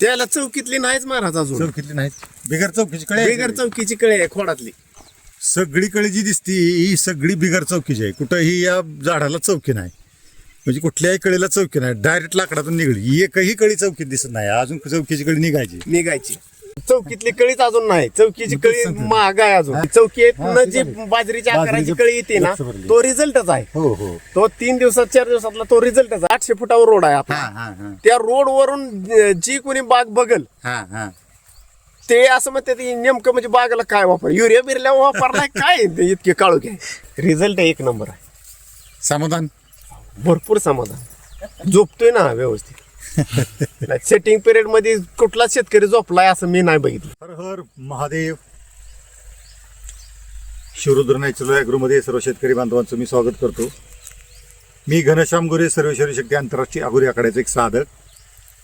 त्याला चौकीतली नाहीच महाराज अजून. चौकीतली नाहीत. बिगर चौकीची कळे आहे. बिगर. चौकीची कळे आहे खोडातली. सगळी कळी जी दिसती ही सगळी बिगर चौकीची आहे. कुठंही या झाडाला चौकी नाही. म्हणजे कुठल्याही कळीला चौकी नाही. डायरेक्ट लाकडातून निघली. एकही कळी चौकीत दिसत नाही. अजून चौकीची कळी निघायची. निघायची. चौकीतली कळीच अजून नाही. चौकीची कळी. महाग आहे अजून. चौकीत जी. बाजरीच्या आकाराची कळी येते ना. तो रिझल्टच आहे. हो हो. तो तीन दिवसात चार दिवसातला तो रिझल्टच आहे. आठशे फुटावर रोड आहे आपला. त्या रोड वरून जी कोणी बाग बघल ते असं म्हणते नेमकं म्हणजे बागाला काय वापर युरिया बिरल्या वापरलाय काय? इतके काळू घ्या रिझल्ट एक नंबर आहे. समाधान? भरपूर समाधान. झोपतोय ना व्यवस्थित. सेटिंग पिरियडमध्ये कुठलाच शेतकरी झोपलाय असं मी नाही बघितलं. हर हर महादेव. शिवरुद्र नॅचरल ॲग्रोमध्ये सर्व शेतकरी बांधवांचं मी स्वागत करतो. मी घनश्याम गोरे सर्वेश्वरी शक्ती आंतरराष्ट्रीय आगुरी आखाड्याचे एक साधक.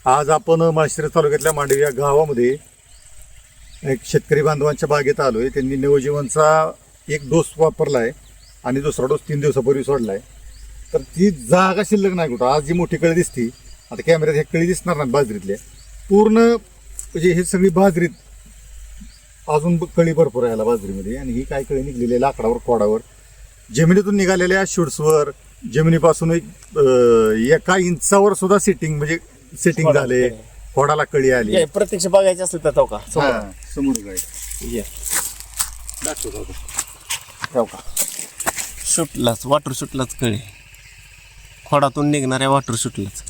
आज आपण माळशिरस तालुक्यातल्या मांडवी या गावामध्ये एक शेतकरी बांधवांच्या बागेत आलो आहे त्यांनी नवजीवनचा एक डोस वापरला आहे आणि दुसरा डोस तीन दिवसापूर्वी सोडला आहे तर ती जागा शिल्लक नाही कुठं. आज जी मोठी कळी दिसती आता कॅमेऱ्यात ह्या कळी दिसणार नाही बाजरीतल्या. पूर्ण म्हणजे हे सगळी बाजरीत अजून कळी भरपूर आहे याला बाजरीमध्ये. आणि ही काय कळी निघलेली लाकडावर खोडावर. जमिनीतून निघालेल्या शूट्सवर जमिनीपासून एक एका इंचावर सुद्धा सेटिंग म्हणजे सेटिंग झाले. खोडाला कळी आली. प्रत्यक्ष बघायचे असलं तर तो का? समोर. ठेव का? सुटलाच वॉटर सुटलाच कळे. खोडातून निघणाऱ्या वॉटर सुटलाच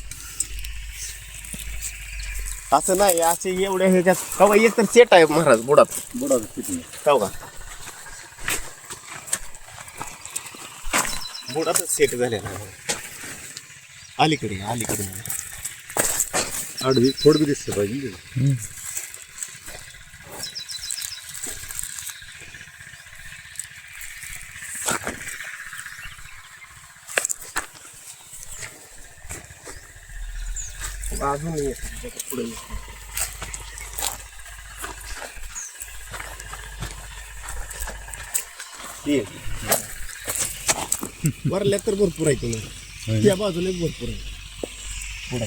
असं नाही असे एवढ्या ह्याच्यात. कवा एक तर सेट आहे महाराज बुडात. बुडाचं किती? ठेव का बुडातच सेट झालेला आहे अलीकडे अलीकडे. आडवी खोड बी दिसतं पाहिजे. ना तिला. अजून. पुढे. वरल्या तर भरपूर आहे तुम्ही त्या बाजूला भरपूर आहे पुढे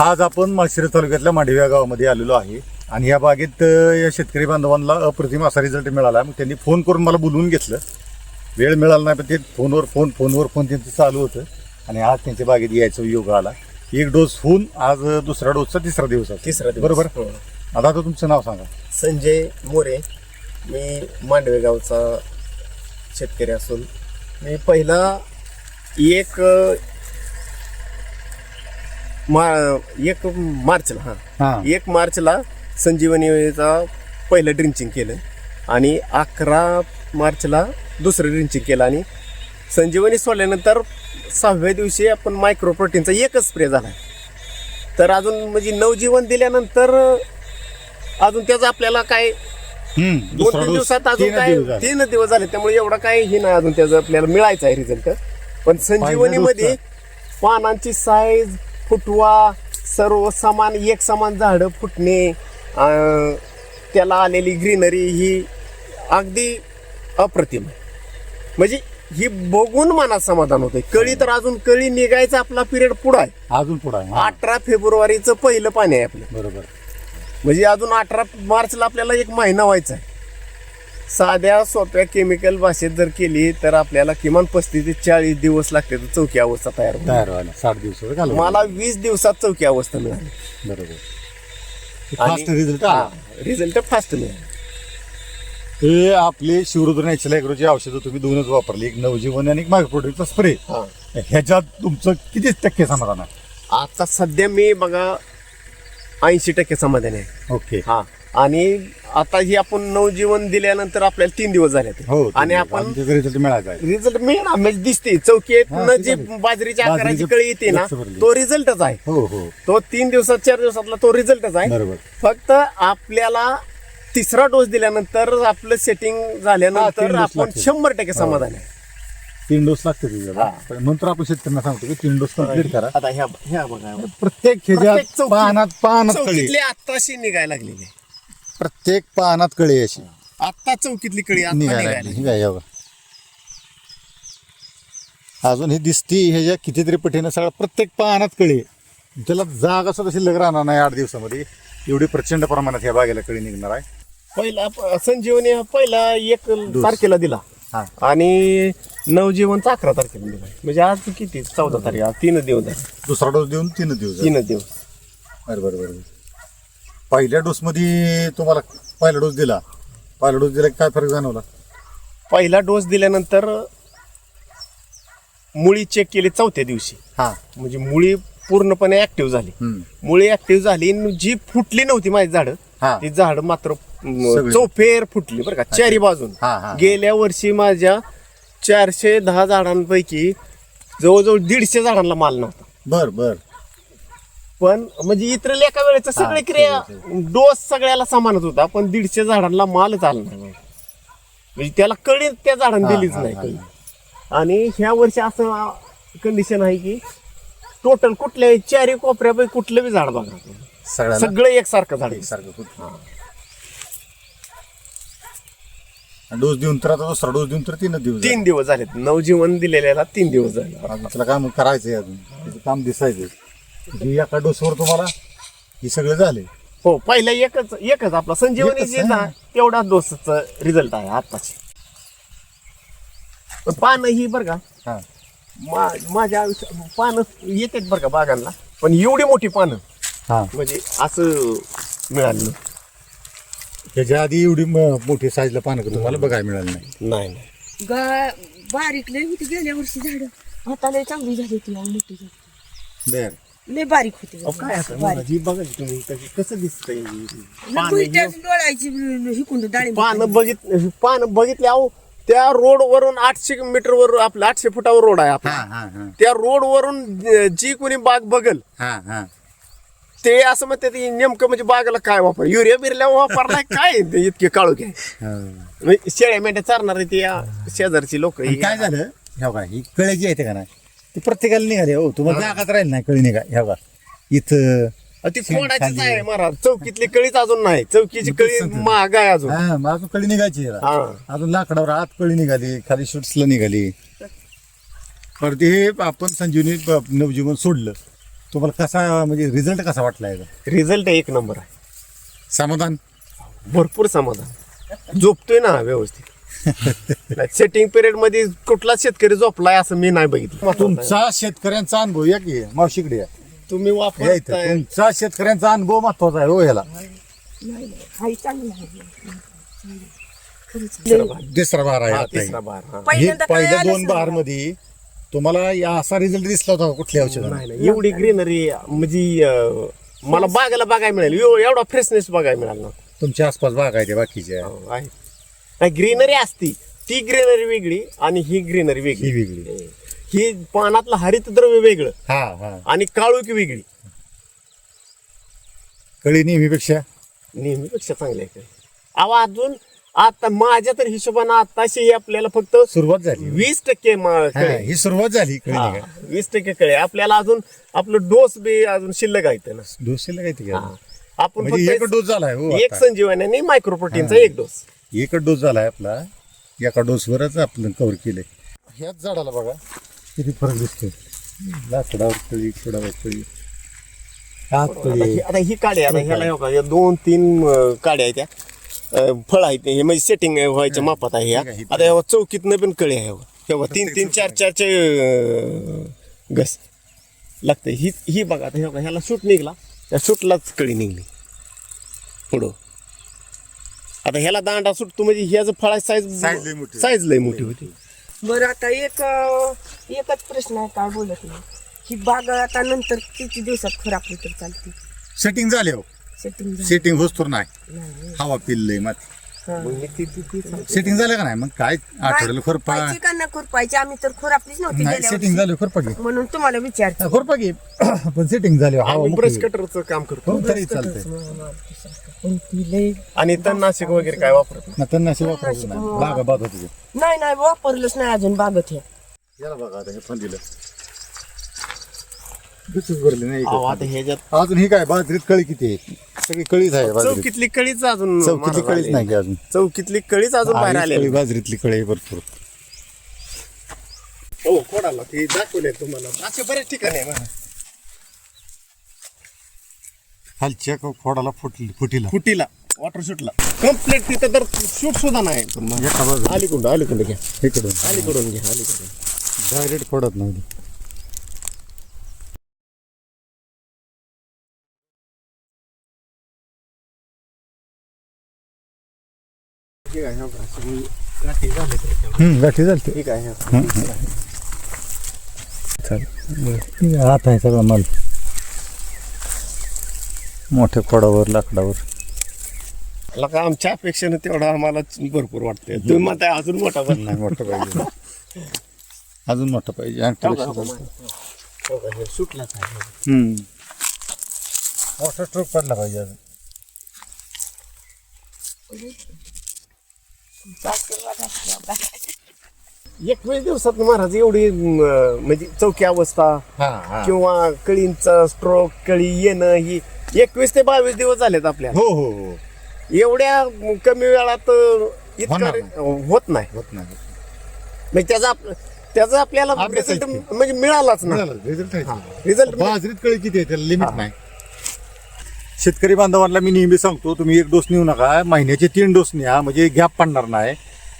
आज आपण माळशिरस तालुक्यातल्या मांडवी या गावामध्ये आलेलो आहे आणि या बागेत या शेतकरी बांधवांना अप्रतिम असा रिझल्ट मिळाला मग त्यांनी फोन करून मला बोलवून घेतलं वेळ मिळाला नाही पण ते फोनवर फोन फोनवर फोन त्यांचं चालू होतं आणि आज त्यांच्या बागेत यायचं योग आला एक डोस होऊन आज दुसरा डोसचा तिसरा दिवस आहे. तिसरा दिवस. बरोबर हो. आता आता तुमचं नाव सांगा संजय मोरे मी मांडवे गावचा शेतकरी असून मी पहिला एक अ, मा एक मार्चला हा. हां एक मार्चला संजीवनीचा पहिलं ड्रिंचिंग केलं आणि अकरा मार्चला दुसरं ड्रिंचिंग केलं आणि संजीवनी सोडल्यानंतर सहाव्या दिवशी आपण मायक्रो प्रोटीनचा एकच स्प्रे झाला तर अजून म्हणजे नवजीवन दिल्यानंतर अजून त्याचं आपल्याला काय दोन तीन दिवसात अजून काय. तीन दिवस झाले त्यामुळे एवढा काय हे नाही अजून त्याचं आपल्याला मिळायचं आहे रिझल्ट पण संजीवनीमध्ये पानांची साईज फुटवा सर्व समान एक समान झाडं फुटणे त्याला आलेली ग्रीनरी ही अगदी अप्रतिम आहे. म्हणजे ही बघून मनात समाधान होतंय. कळी तर अजून कळी निघायचा आपला पिरियड पुढं आहे. अजून पुढे आहे हा, अठरा फेब्रुवारीचं पहिलं पाणी आहे आपलं. बरोबर. म्हणजे अजून अठरा मार्चला आपल्याला एक महिना व्हायचा आहे. साध्या सोप्या केमिकल भाषेत जर केली तर आपल्याला किमान पस्तीस ते चाळीस दिवस लागते तर चौकी अवस्था तयार तयार व्हायला. साठ दिवस मला वीस दिवसात चौकी अवस्था मिळाली. बरोबर. फास्ट रिझल्ट रिझल्ट फास्ट मिळाला. हे आपले शिवरुद्र नॅचरल ॲग्रोची औषधं तुम्ही दोनच वापरली. एक नवजीवन आणि एक मायक्रोप्रोटीनचा स्प्रे. हा. ह्याच्यात तुमचं किती टक्के समाधान आहे? आता सध्या मी बघा ऐंशी टक्के समाधान आहे. ओके. हा. आणि आता ही आपण नवजीवन दिल्यानंतर आपल्याला तीन दिवस झाले ते. हो आणि आपण रिझल्ट मिळायचा आहे. रिझल्ट मिळणार म्हणजे दिसते. चौकीत हा, जी. बाजरीच्या आकाराची बाजरीचं कळी येते ना लक्ष भरली. तो रिझल्टच आहे. हो हो. तो तीन दिवसात चार दिवसातला तो रिझल्टच आहे. बरोबर. फक्त आपल्याला तिसरा डोस दिल्यानंतर आपलं सेटिंग हा, तीन झाल्यानंतर आपण लागतील. शंभर टक्के समाधान आहे तीन डोस लागते हा. नंतर आपण शेतकऱ्यांना सांगतो की तीन डोस कंप्लीट करा आता ह्या ह्या बघा प्रत्येक प्रत्येक ह्याच्यात पानात पानात कळी चौकीतली आत्ताशी निघायला लागलेली आहे. प्रत्येक पानात कळी अशी आत्ता चौकीतली कळी आत्ता निघायला निघायला लागली. लागली. ही काय हे बघा. अजून ही दिसती ह्याच्या कितीतरी पटीनं सगळं प्रत्येक पानात कळी आहे. त्याला जागा सुद्धा शिल्लक राहणार नाही आठ दिवसामध्ये एवढी प्रचंड प्रमाणात ह्या बागेला कळी निघणार आहे पहिला संजीवनी हा पहिला एक तारखेला दिला. हा. आणि नवजीवनचा अकरा तारखेला दिला. म्हणजे आज किती? चौदा तारीख. आज तीन दिवस झाले. दुसरा डोस देऊन तीन दिवस झाले. तीन दिवस. बरं बरं बरं पहिल्या डोसमध्ये तुम्हाला पहिला डोस दिला. पहिला डोस दिला की काय फरक जाणवला? पहिला डोस दिल्यानंतर मुळी चेक केली चौथ्या दिवशी. हा. म्हणजे मुळी पूर्णपणे ऍक्टिव्ह झाली. हम्म. मुळी ऍक्टिव्ह झाली आणि जी फुटली नव्हती माझी झाडं हा. ती झाड मात्र सगळी. चौफेर फुटली बरं का चारी बाजून. हा, हा. गेल्या वर्षी माझ्या चारशे दहा झाडांपैकी जवळजवळ दीडशे झाडांना माल नव्हता. बर बर. पण म्हणजे इतर एका वेळेचं सगळे क्रिया डोस सगळ्याला समानच होता पण दीडशे झाडांना मालच आला नाही. म्हणजे त्याला कळी त्या झाडांना दिलीच नाही कळी. आणि ह्या वर्षी असं कंडिशन आहे की टोटल कुठल्याही चारी कोपऱ्यापैकी कुठलं बी झाड बघा. सगळ्याला. सगळं एकसारखं झाड. आहे. सारखं डोस देऊन तर आता दुसरा डोस देऊन तर तीन दिवस तीन दिवस झालेत. नवजीवन दिलेल्याला तीन दिवस झाले. झाले. अजून काम करायचंय अजून. त्याचं काम दिसायचं एका डोसवर तुम्हाला हे सगळं झाले. हो पहिला एकच एकच आपला संजीवनी एकच, जे ना हा. तेवढा डोसचा रिझल्ट आहे आत्ताची. पण पानं ही बरं का हा. मा- माझ्या आयुष्यात पानं येतात बरं का बागांना पण एवढी मोठी पानं. हा. म्हणजे असं मिळालं त्याच्या आधी एवढी म- मोठी साईजला पानं तुम्हाला बघायला मिळाली नाही? नाही नाही. गा बारीक लय होती गेल्या वर्षी झाड. आता लय चांगली झाली होती आणि मोठी झाली बर. लय बारीक होती. अहो, काय असं मला जी बघा की तुम्ही कशी- कसं दिसतंय पानं डोळायची बघित पानं बघितले अहो त्या रोड वरून आठशे मीटर वर आपलं आठशे फुटावर रोड आहे आपला. हा हा हा. त्या रोड वरून जी कोणी बाग बघल हा हा. ते असं म्हणते नेमकं म्हणजे बागाला काय वापर? युरिया बिरल्या वापरलाय काय? ते इतके काळू घ्या. हा. म्हणजे शेळ्या मेंढ्या चारणारे ते या शेजारची लोक. आणि काय झालं? ह्या का ही कळे जी येते का नाही? ती प्रत्येकाला निघाली हो. तुम्हाला जागाच राहील नाही कळी निघा. ह्या का इथं ती फोडाचीच आहे महाराज. चौकीतली कळीच अजून नाही. चौकीची कळी महाग आहे अजून. हा मग अजून कळी निघायची. हा. अजून लाकडावर आत कळी निघाली खाली शुट्सला निघाली. पर ते हे आपण संजीवनी नवजीवन सोडलं. तुम्हाला कसा म्हणजे रिझल्ट कसा वाटला याचा? रिझल्ट एक नंबर आहे. समाधान? भरपूर समाधान. झोपतोय ना व्यवस्थित. सेटिंग पिरियडमध्ये कुठलाच शेतकरी झोपलाय असं मी नाही बघितलं. तुमचा शेतकऱ्यांचा अनुभव या की मावशीकडे या. तुम्ही या इथं. वापरताय. तुमचा शेतकऱ्यांचा अनुभव महत्त्वाचा आहे हो ह्याला. हाई चांगली आहे. तिसरा बार आहे हा, आता हे. तिसरा बहार, हा. हे. पहिल्यांदा काय पहिल्या दोन. बहारमध्ये तुम्हाला या असा रिझल्ट दिसला होता का कुठल्या नाही नाही. एवढी ग्रीनरी म्हणजे अं, मला बागाला बघायला मिळाली. एव- एवढा फ्रेशनेस बघायला मिळाला ना. तुमच्या आसपास बाग आहे त्या बाकीच्या हो, आहे. नाही ग्रीनरी असती. ती ग्रीनरी वेगळी आणि ही ग्रीनरी ही वेगळी. वेगळी ही पानातलं हरितद्रव्य वेगळं. हा हा. आणि काळुकी वेगळी. कळी नेहमीपेक्षा? नेहमीपेक्षा चांगली आहे अहो अजून आता माझ्या तर हिशोबानं आताशी आपल्याला फक्त सुरुवात झाली. वीस टक्के हा, सुरुवात झाली हा, वीस टक्के कळे. आपल्याला अजून आपलं डोस बी अजून शिल्लक आहे ना डोसेला काय ते हा. आपण म्हणजे एक डोस झालाय हो एक आता. संजीवनी आणि मायक्रोप्रोटीनचा एक डोस. एकच डोस झालाय आपला. एका डोसवरच आपलं कव्हर केलंय. ह्याच झाडाला बघा. किती फरक दिसतोय? लाकडावर कळी खोडावर कळी. आत ही- आता ही काडी आता ह्याला हे बघा, या दोन तीन काड्या आहेत त्या. अं, फळ आहेत हे म्हणजे सेटिंग व्हायच्या मापात आहे ह्या आहे, आता ह्या चौकीतनं पण कळी आहे. हे बघा, तीन तीन चार चारचे अं, घस लागते. ही ही बघा आता हे बघा, ह्याला शूट निघला. त्या शूटलाच कळी निघली. पुढं. आता ह्याला दांडा सुटतो म्हणजे ह्याचं फळाची साईज Size लई मोठी. साईज लई मोठी होती. बरं आता एक अं, एकच प्रश्न आहे काय बोलत नाही. ही बाग आता नंतर किती दिवसात खराब होईल तर चालते? सेटिंग झाले हो. सेटिंग सेटिंग होत तर नाही. हवा पिल्लय माती. मग मी ती- ती- ती सांगते. सेटिंग झालं का नाही? मग काय आठवड्याला खुरपा? पाहिजे का ना खुरपायची? आम्ही तर खुरापलीच नव्हती नाही गेल्या सेटिंग वर्षी. झालं खुरपा घे. म्हणून तुम्हाला विचारते. खुरपा घे. पण सेटिंग झाली हवा आम्ही ब्रश. कटरचं काम करतो. हो, तरी चालतंय. पण ती लय आणि तणनाशक वगैरे काय वापरत नाही. ना वापरायचं नाही. बागा बाद होते. नाही नाही वापरलंच नाही अजून बागत हे. याला बघा आता हे पण दिलं. दुसरीच भरली नाही. अहो, एकच. आता ह्याच्यात अजून ही काय? बाजरीत कळी किती आहे? सगळी कळीच आहे बाजरीत चौकीतली कळीच अजून चौकीतली महाराज कळीच आले. नाही की अजून? चौकीतली कळीच अजून बाहेर आले कळी बाजरीतली कळी भरपूर. हो कोणाला ते दाखवले तुम्हाला. असे बरेच ठिकाणी आहे बघा. खालच्या खोडाला फुटली फुटीला. फुटीला वॉटर शूटला कंप्लीट तिथं तर शूट सुद्धा नाही. एका अलीकडून अलीकडून घ्या. इकडून. अलीकडून घ्या अलीकडून. डायरेक्ट फोडत नव्हती ठीक आहे हो का, सगळी गाठी झाली तर. हम्म, गाठी झाली ठीक आहे हो. सगळा माल. मोठ्या खोडावर लाकडावर. का? आमच्या अपेक्षेनं तेवढा आम्हाला भरपूर वाटतंय. तुम्ही म्हणताय अजून मोठा पण नाही मोठं पाहिजे. अजून मोठं पाहिजे. अंगठीपेक्षा जास्त. सुटलाच आहे हम्म. मोठा स्ट्रोक पडला पाहिजे अजून. एकवीस दिवसात महाराज एवढी अं, म्हणजे चौकी अवस्था किंवा कळींचा स्ट्रोक कळी येणं ही एकवीस ते बावीस दिवस झालेत आपल्या हो हो हो. एवढ्या कमी वेळात अं, होणार इतकं होत नाही. होत नाही म्हणजे त्याचा आप- त्याचा आपल्याला अभ्यास आहे म्हणजे मिळालाच ना मिळालं रिझल्ट रिझल्ट बाजरीत कळी किती आहे त्याला लिमिट नाही. शेतकरी बांधवांना मी नेहमी सांगतो तुम्ही एक डोस नेऊ नका महिन्याचे तीन डोस न्या म्हणजे गॅप पडणार नाही.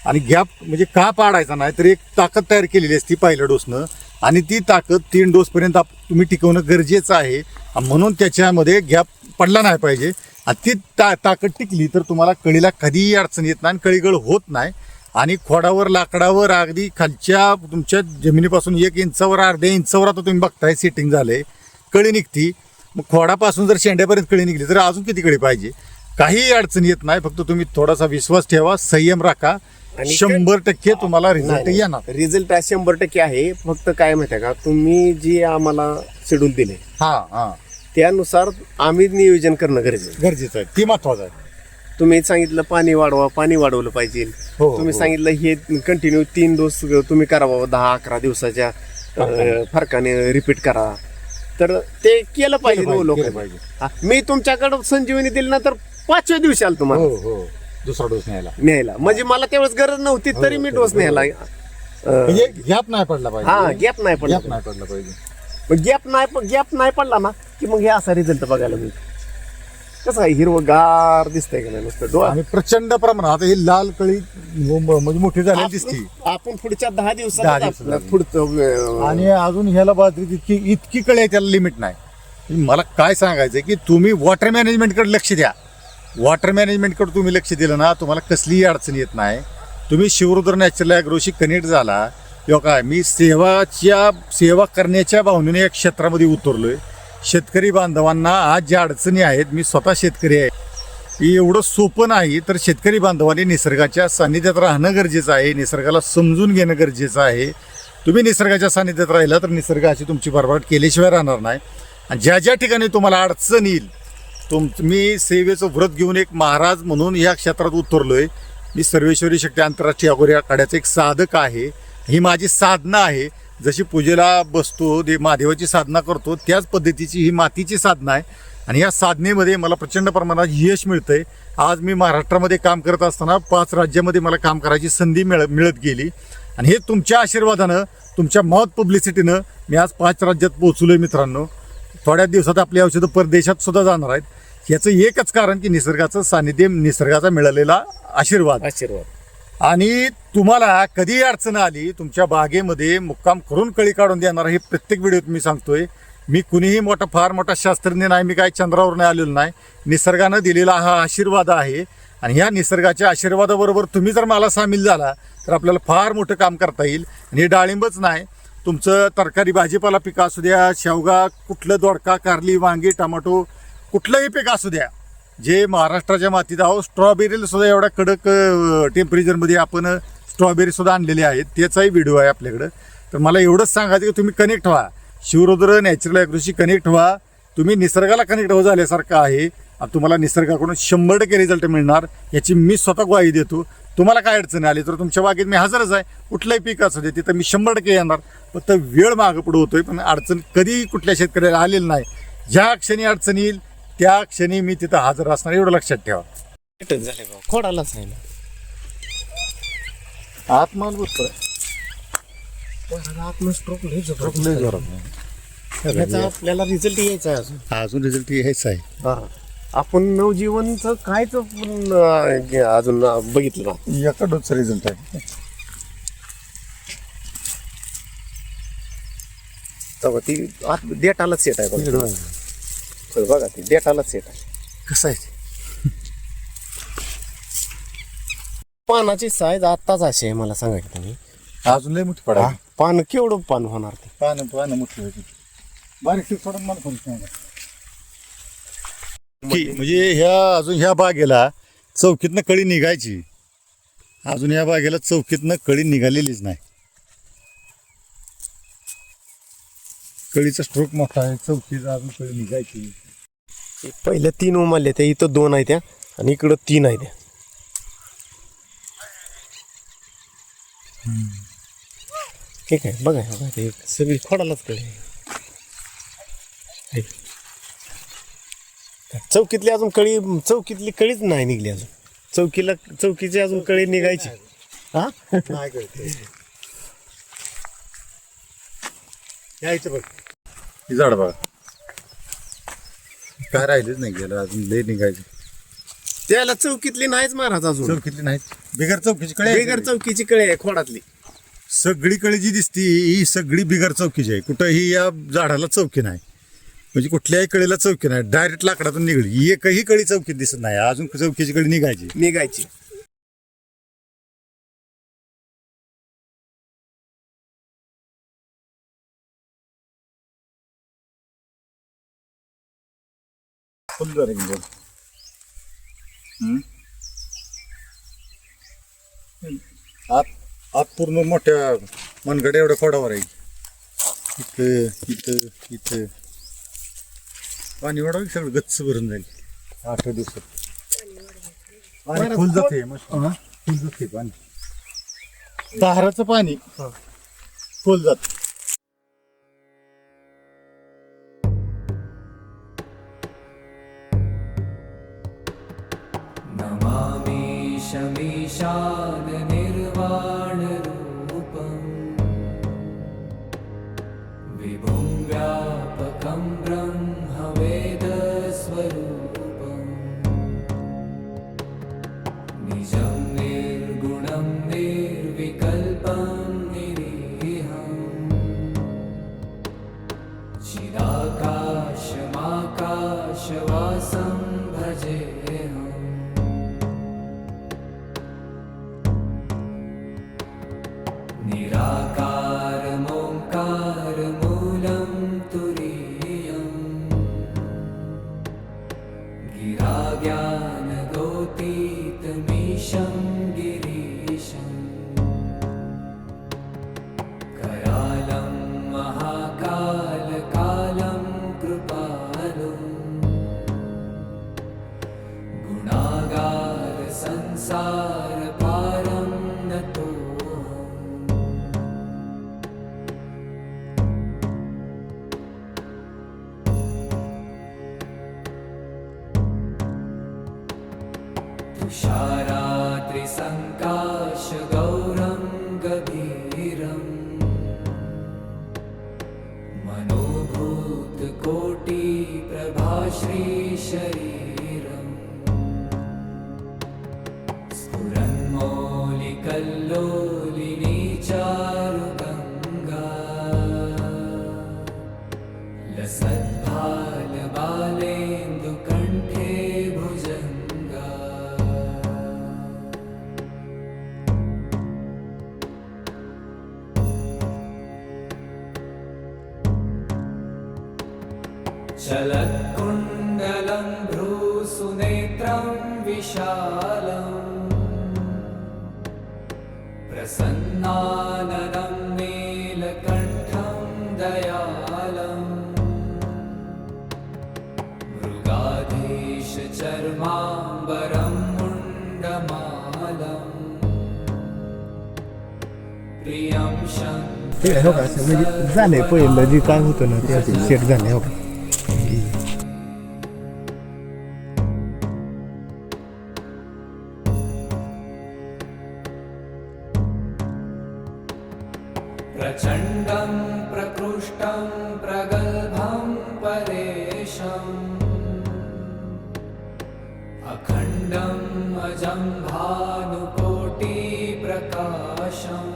आणि गॅप म्हणजे का पाडायचा नाही तर एक ताकद तयार केलेली असती पहिल्या डोसनं. आणि ती ताकद तीन डोसपर्यंत आप- तुम्ही टिकवणं गरजेचं आहे. म्हणून त्याच्यामध्ये गॅप पडला नाही पाहिजे. आणि ती ता ताकद टिकली तर तुम्हाला कळीला कधीही अडचण येत नाही आणि कळीगळ होत नाही. आणि खोडावर लाकडावर अगदी खालच्या तुमच्या जमिनीपासून एक इंचावर अर्ध्या इंचावर आता तुम्ही बघताय सेटिंग झालंय. कळी निघती. मग खोडापासून जर शेंड्यापर्यंत कळी निघली तर अजून किती कळी पाहिजे? काही अडचण येत नाही फक्त तुम्ही थोडासा विश्वास ठेवा संयम राखा. आणि शंभर टक्के तुम्हाला रिझल्ट येणार. रिझल्ट शंभर टक्के आहे. फक्त काय माहिती आहे का? तुम्ही जे आम्हाला शेड्यूल दिले हा हा. त्यानुसार आम्ही नियोजन करणं गरजेचं आहे. गरजेचं आहे. ती महत्वाचं आहे. तुम्ही सांगितलं पाणी वाढवा पाणी वाढवलं पाहिजे. हो, तुम्ही हो. सांगितलं हे कंटिन्यू तीन डोस तुम्ही करावं दहा अकरा दिवसाच्या अं, फरकाने. रिपीट करा. तर ते केलं पाहिजे हो लोक. केलं पाहिजे. मी तुमच्याकडं संजीवनी दिली ना तर पाचव्या दिवशी आलो तुम्हाला. हो हो. दुसरा डोस न्यायला. न्यायला. म्हणजे मला त्यावेळेस गरज नव्हती तरी मी डोस न्यायला अं, म्हणजे गॅप नाही पडला हा पाहिजे गॅप नाही पडला गॅप नाही पडला पाहिजे. गॅप नाही गॅप नाही पडला ना की मग हे असा रिझल्ट बघायला मिळतो. कसं आहे हिरवगार दिसतंय का नाही नुसतं डोळा? आणि प्रचंड प्रमाणात. आता ही लाल कळी म- म- म्हणजे मोठी झालेली दिसती. आपण पुढच्या दहा दहा दिवसात. दिवसात आपलं पुढचं अं, आणि अजून ह्याला बाजरी इतकी इतकी कळी आहे त्याला लिमिट नाही. मला काय सांगायचं की तुम्ही वॉटर मॅनेजमेंटकडे लक्ष द्या. वॉटर मॅनेजमेंटकडे तुम्ही लक्ष दिलं ना तुम्हाला कसलीही अडचण येत नाही. तुम्ही शिवरुद्र नॅचरल ॲग्रोशी कनेक्ट झाला. किंवा काय मी सेवाच्या सेवा करण्याच्या भावनेने या क्षेत्रामध्ये उतरलोय. शेतकरी बांधवांना आज ज्या अडचणी आहेत मी स्वतः शेतकरी आहे. एवढं सोपं नाही तर शेतकरी बांधवांनी निसर्गाच्या सान्निध्यात राहणं गरजेचं आहे निसर्गाला समजून घेणं गरजेचं आहे. तुम्ही निसर्गाच्या सान्निध्यात राहिला तर निसर्गाची तुमची भरभराट केल्याशिवाय राहणार नाही. आणि ज्या ज्या ठिकाणी तुम्हाला अडचण येईल तुम मी सेवेचं व्रत घेऊन एक महाराज म्हणून या क्षेत्रात उतरलोय. मी सर्वेश्वरी शक्ती आंतरराष्ट्रीय अघोरी आखाड्याचं एक साधक आहे. ही माझी साधना आहे. जशी पूजेला बसतो दे महादेवाची साधना करतो त्याच पद्धतीची ही मातीची साधना आहे. आणि या साधनेमध्ये मला प्रचंड प्रमाणात यश मिळतं आहे आज मी महाराष्ट्रामध्ये काम करत असताना पाच राज्यामध्ये मला काम करायची संधी मिळ मिळत गेली. आणि हे तुमच्या आशीर्वादानं तुमच्या माउथ पब्लिसिटीनं मी आज पाच राज्यात पोहोचलो आहे मित्रांनो. थोड्या दिवसात आपली औषधं परदेशात सुद्धा जाणार आहेत. याचं एकच कारण की निसर्गाचं सानिध्य निसर्गाचा मिळालेला आशीर्वाद. आशीर्वाद. आणि तुम्हाला कधी अडचण आली तुमच्या बागेमध्ये मुक्काम करून कळी काढून देणार हे प्रत्येक व्हिडिओत मी सांगतोय. मी कुणीही मोठा फार मोठा शास्त्रज्ञ नाही मी काय चंद्रावर नाही आलेलो नाही. निसर्गानं दिलेला हा आशीर्वाद आहे. आणि ह्या निसर्गाच्या आशीर्वादाबरोबर तुम्ही जर मला सामील झाला तर आपल्याला फार मोठं काम करता येईल. आणि हे डाळिंबच नाही. तुमचं तरकारी भाजीपाला पिकं असू द्या शेवगा कुठलं दोडका कारली वांगी टमाटो कुठलंही पीक असू द्या. जे महाराष्ट्राच्या मातीत आहोत स्ट्रॉबेरीला सुद्धा एवढ्या कडक टेम्परेचरमध्ये आपण स्ट्रॉबेरी सुद्धा आणलेली आहेत. त्याचाही व्हिडिओ आहे आपल्याकडं. तर मला एवढंच सांगायचं की तुम्ही कनेक्ट व्हा. शिवरुद्र नॅचरल ॲग्रोशी कनेक्ट व्हा. तुम्ही निसर्गाला कनेक्ट हो झाल्यासारखं आहे. आणि तुम्हाला निसर्गाकडून शंभर टक्के रिझल्ट मिळणार. याची मी स्वतः ग्वाही देतो. तुम्हाला काय अडचण आली तर तुमच्या बागेत मी हजरच आहे. कुठलंही पीक असू दे तिथं मी शंभर टक्के येणार. फक्त वेळ मागं पुढं होतोय पण अडचण कधीही कुठल्या शेतकऱ्याला आलेली नाही. ज्या क्षणी अडचण येईल त्या क्षणी मी तिथं हजर असणार एवढं लक्षात ठेवा. रिटर्न झाले बा खोडालाच आहे ना. आत्माल आतनं स्ट्रोक लय जबरदस्त. ह्याचा आपल्याला रिझल्ट यायचा आहे अजून. अजून रिझल्ट यायचा आहे. हा. आपण नवजीवनचं कायच पण, अं, अजून बघितलं ना एका डोसचा रिझल्ट आहे. तेव्हा ती आत डेटालाच सेट आहे बघा. होय, बघा ती डेटालाच सेट आहे. कसं आहे पानाची साईज आत्ताच अशी आहे मला सांगायचं तुम्ही. अजून लय मोठी पडा पान केवढं पान होणार ते? पानं पानं मोठी होती बारीक ती सोडून मला फोन सांगा? की म्हणजे ह्या अजून ह्या बागेला चौकीतनं कळी निघायची. अजून या बागेला चौकीतनं कळी निघालेलीच नाही. कळीचा स्ट्रोक मोठा आहे चौकीचा अजून कळी निघायची. पहिल्या तीन उमाल्या त्या इथं दोन आहेत त्या आणि इकडं तीन आहेत त्या ठीक आहे बघा बघा ते सगळी खोडालाच कळे चौकीतली अजून कळी चौकीतली कळीच नाही निघली अजून. चौकीला चौकीची अजून कळी निघायची. हा? नाही कळते. यायचं बघ. झाड बघा. काय राहिलेच नाही गेलं अजून लय निघायचं. त्याला चौकीतली नाहीच महाराज अजून. चौकीतली नाहीत. बिगर चौकीची कळे बेगर चौकीची कळी आहे खोडातली. सगळी कळी जी दिसती ही सगळी बिगर चौकीची आहे. कुठंही या झाडाला चौकी नाही. म्हणजे कुठल्याही कळीला चौकी नाही. डायरेक्ट लाकडातून निघली. एकही कळी चौकीत दिसत नाही. अजून चौकीची कळी निघायची. निघायची. सुंदर एकदम आत आत पूर्ण मोठ्या मनगडे एवढ्या खोडावर आहे इथं इथं इथं पाणी वाढवा सगळं गच्च भरून जाईल आठ दिवसात पाणी फुल जाते हा फुल जाते पाणी दाराचं पाणी फुल जात नमामि शमीशाननिर्वाणरूपम् sugar. विशालम् प्रसन्नाननं नीलकण्ठं दयालम् मृगाधीशचर्माम्बरं मुण्डमालम् प्रियं शङ्कर झालंय पहिलं जे काय होतं ना ते असं सेट झालंय हो का अखण्डम् अजम्भानुकोटिप्रकाशम्।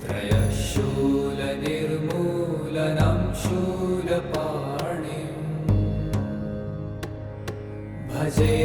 त्रयः शूलनिर्मूलनं शूलपाणि भजे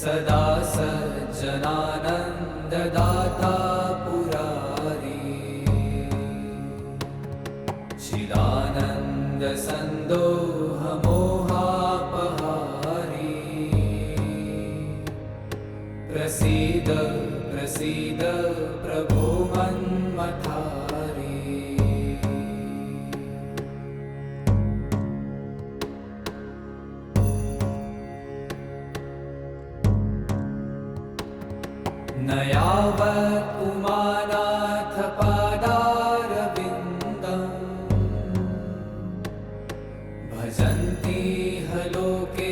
सदा सज्जनानन्ददाता। सन्ति हलोके